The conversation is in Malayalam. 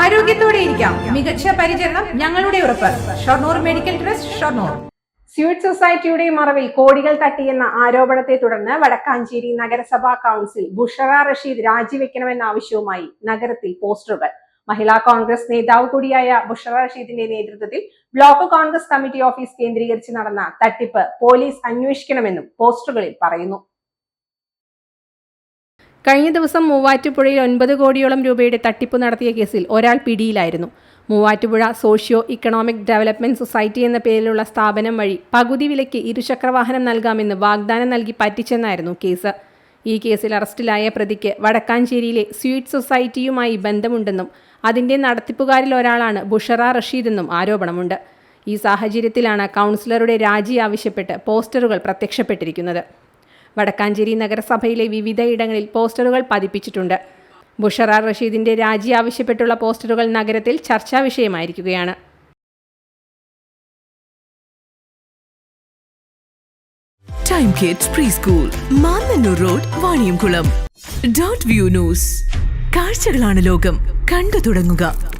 ആരോഗ്യത്തോടെ ഇരിക്കാം. മികച്ച പരിചരണം ഞങ്ങളുടെ ഉറപ്പ്. Shoranur medical trust Shoranur. Suit സൊസൈറ്റിയുടെ മറവിൽ കോടികൾ തട്ടിയെന്ന ആരോപണത്തെ തുടർന്ന് വടക്കാഞ്ചേരി നഗരസഭാ കൗൺസിൽ ബുഷറ റഷീദ് രാജിവെക്കണമെന്ന ആവശ്യവുമായി നഗരത്തിൽ പോസ്റ്ററുകൾ. മഹിളാ കോൺഗ്രസ് നേതാവ് കൂടിയായ ബുഷറ റഷീദിന്റെ നേതൃത്വത്തിൽ ബ്ലോക്ക് കോൺഗ്രസ് കമ്മിറ്റി ഓഫീസ് കേന്ദ്രീകരിച്ച് നടന്ന തട്ടിപ്പ് പോലീസ് അന്വേഷിക്കണമെന്നും പോസ്റ്ററുകളിൽ പറയുന്നു. കഴിഞ്ഞ ദിവസം മൂവാറ്റുപുഴയിൽ ഒൻപത് കോടിയോളം രൂപയുടെ തട്ടിപ്പ് നടത്തിയ കേസിൽ ഒരാൾ പിടിയിലായിരുന്നു. Muvattupuzha socio economic development society എന്ന പേരിലുള്ള സ്ഥാപനം വഴി പകുതി വിലയ്ക്ക് ഇരുചക്രവാഹനം നൽകാമെന്ന് വാഗ്ദാനം നൽകി പറ്റിച്ചെന്നായിരുന്നു കേസ്. ഈ കേസിൽ അറസ്റ്റിലായ പ്രതിക്ക് വടക്കാഞ്ചേരിയിലെ സ്വീറ്റ് സൊസൈറ്റിയുമായി ബന്ധമുണ്ടെന്നും അതിന്റെ നടത്തിപ്പുകാരിൽ ഒരാളാണ് ബുഷറ റഷീദെന്നും ആരോപണമുണ്ട്. ഈ സാഹചര്യത്തിലാണ് കൗൺസിലറുടെ രാജി ആവശ്യപ്പെട്ട് പോസ്റ്ററുകൾ പ്രത്യക്ഷപ്പെട്ടിരിക്കുന്നത്. വടക്കാഞ്ചേരി നഗരസഭയിലെ വിവിധ ഇടങ്ങളിൽ പോസ്റ്ററുകൾ പതിപ്പിച്ചിട്ടുണ്ട്. ബുഷറ റഷീദിന്റെ രാജി ആവശ്യപ്പെട്ടുള്ള പോസ്റ്ററുകൾ നഗരത്തിൽ ചർച്ചാ വിഷയമായിരിക്കുകയാണ്. കാഴ്ചകളാണ് ലോകം. കണ്ടു തുടങ്ങുക.